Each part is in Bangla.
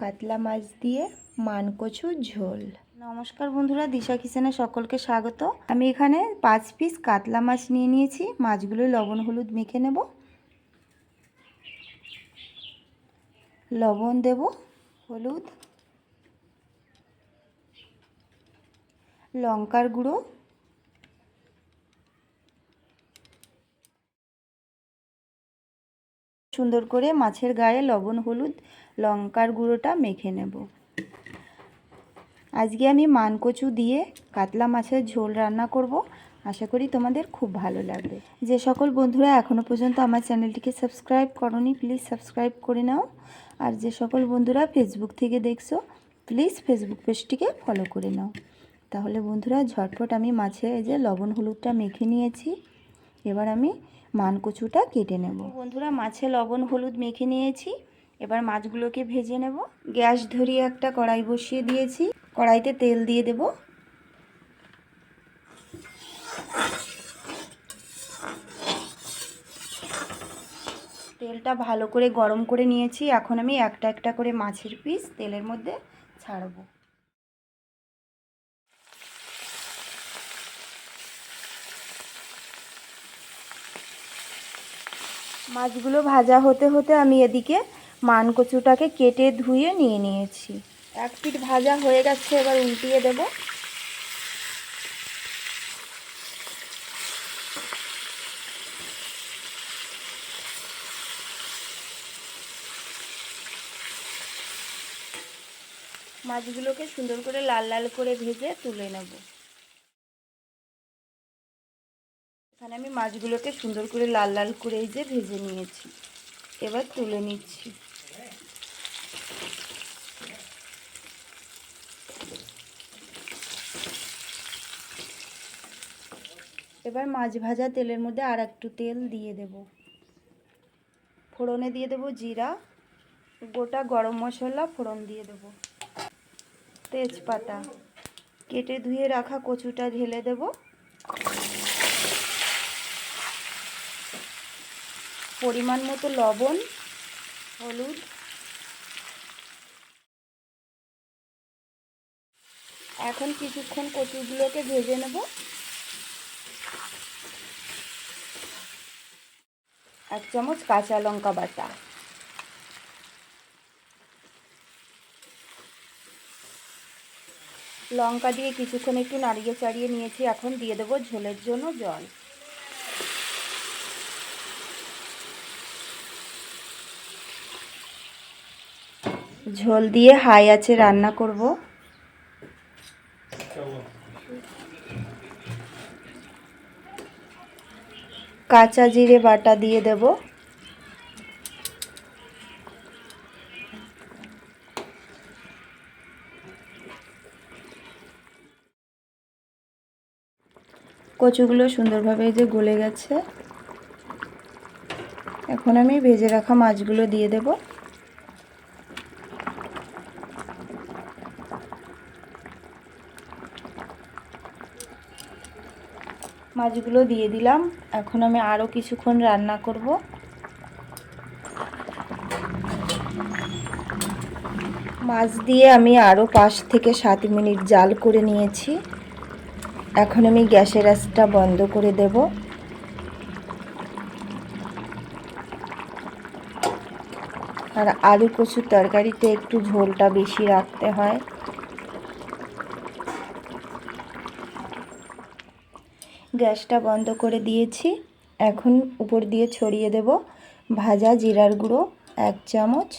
কাতলা মাছ দিয়ে মানকচু ঝোল। নমস্কার বন্ধুরা, দিশা কিচেনে সকলকে স্বাগত। আমি এখানে পাঁচ পিস কাতলা মাছ নিয়ে নিয়েছি। মাছগুলো লবণ, হলুদ মেখে নেব। লবণ দেব, হলুদ। লঙ্কার গুঁড়ো। সুন্দর করে মাছের গায়ে লবণ, হলুদ, লঙ্কার গুঁড়োটা মেখে নেব। আজকে আমি মানকচু দিয়ে কাতলা মাছের ঝোল রান্না করব। আশা করি তোমাদের খুব ভালো লাগবে। যে সকল বন্ধুরা এখনও পর্যন্ত আমার চ্যানেলটিকে সাবস্ক্রাইব করনি, প্লিজ সাবস্ক্রাইব করে নাও। আর যে সকল বন্ধুরা ফেসবুক থেকে দেখছ, প্লিজ ফেসবুক পেজটিকে ফলো করে নাও। তাহলে বন্ধুরা, ঝটপট আমি মাছে এই যে লবণ, হলুদটা মেখে নিয়েছি। এবার আমি মানকচুটা কেটে নেব। বন্ধুরা, মাছে লবণ, হলুদ মেখে নিয়েছি। এবার মাছগুলোকে ভেজে নেব। গ্যাস ধরিয়ে একটা কড়াই বসিয়ে দিয়েছি। কড়াইতে তেল দিয়ে দেব। তেলটা ভালো করে গরম করে নিয়েছি। এখন আমি একটা একটা করে মাছের পিস তেলের মধ্যে ছাড়বো। মাছগুলো ভাজা হতে হতে আমি এদিকে মানকচুটাকে কেটে ধুয়ে নিয়ে নিয়েছি। এক পিঠ ভাজা হয়ে গেছে, এবার উল্টিয়ে দেব। মাছগুলোকে সুন্দর করে লাল লাল করে ভেজে তুলে নেব। এখানে আমি মাছগুলোকে সুন্দর করে লাল লাল করে এই যে ভেজে নিয়েছি। এবার তুলে নিচ্ছি। এবার মাছ ভাজা তেলের মধ্যে আর একটু তেল দিয়ে দেব। ফোড়নে দিয়ে দেব জিরা, গোটা গরম মশলা, ফোড়ন দিয়ে দেব। তেজপাতা, কেটে ধুয়ে রাখা কচুটা ঢেলে দেব। পরিমাণ মতো লবণ, হলুদ। এখন কিছুক্ষণ কচুগুলোকে ভেজে নেব। এক চামচ কাঁচা লঙ্কা বাটা। লঙ্কা দিয়ে কিছুক্ষণ একটু নাড়িয়ে চাড়িয়ে নিয়েছি। এখন দিয়ে দেবো ঝোলের জন্য জল। ঝোল দিয়ে হাই আছে রান্না করব। কাঁচা জিরে বাটা দিয়ে দেব। কচুগুলো সুন্দরভাবে যে গলে গেছে। এখন আমি ভেজে রাখা মাছগুলো দিয়ে দেবো। মাছগুলো দিয়ে দিলাম। এখন আমি আরও কিছুক্ষণ রান্না করব। মাছ দিয়ে আমি আরও পাঁচ থেকে সাত মিনিট জাল করে নিয়েছি। এখন আমি গ্যাসের আঁচটা বন্ধ করে দেব। আর আলু কচুর তরকারিতে একটু ঝোলটা বেশি রাখতে হয়। গ্যাসটা বন্ধ করে দিয়েছি। এখন উপর দিয়ে ছড়িয়ে দেব ভাজা জিরার গুঁড়ো, এক চামচ।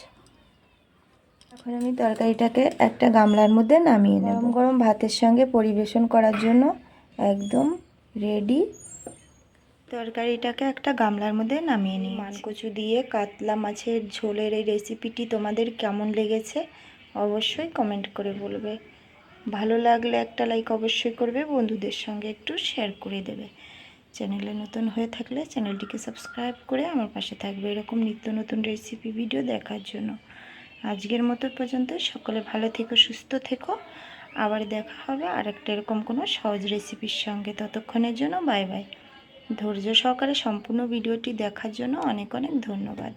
এখন আমি তরকারিটাকে একটা গামলার মধ্যে নামিয়ে নেব। গরম গরম ভাতের সঙ্গে পরিবেশন করার জন্য একদম রেডি তরকারিটাকে একটা গামলার মধ্যে নামিয়ে নিই মানকচু দিয়ে কাতলা মাছের ঝোলের এই রেসিপিটি তোমাদের কেমন লেগেছে অবশ্যই কমেন্ট করে বলবে। ভালো লাগলে একটা লাইক অবশ্যই করবে, বন্ধুদের সঙ্গে একটু শেয়ার করে দেবে। চ্যানেলে নতুন হয়ে থাকলে চ্যানেলটিকে সাবস্ক্রাইব করে আমার পাশে থাকবে এরকম নিত্য নতুন রেসিপি ভিডিও দেখার জন্য। আজকের মতো পর্যন্ত সকলে ভালো থেকো, সুস্থ থেকো। আবার দেখা হবে আর একটা এরকম কোনো সহজ রেসিপির সঙ্গে। ততক্ষণের জন্য বাই বাই ধৈর্য সহকারে সম্পূর্ণ ভিডিওটি দেখার জন্য অনেক অনেক ধন্যবাদ।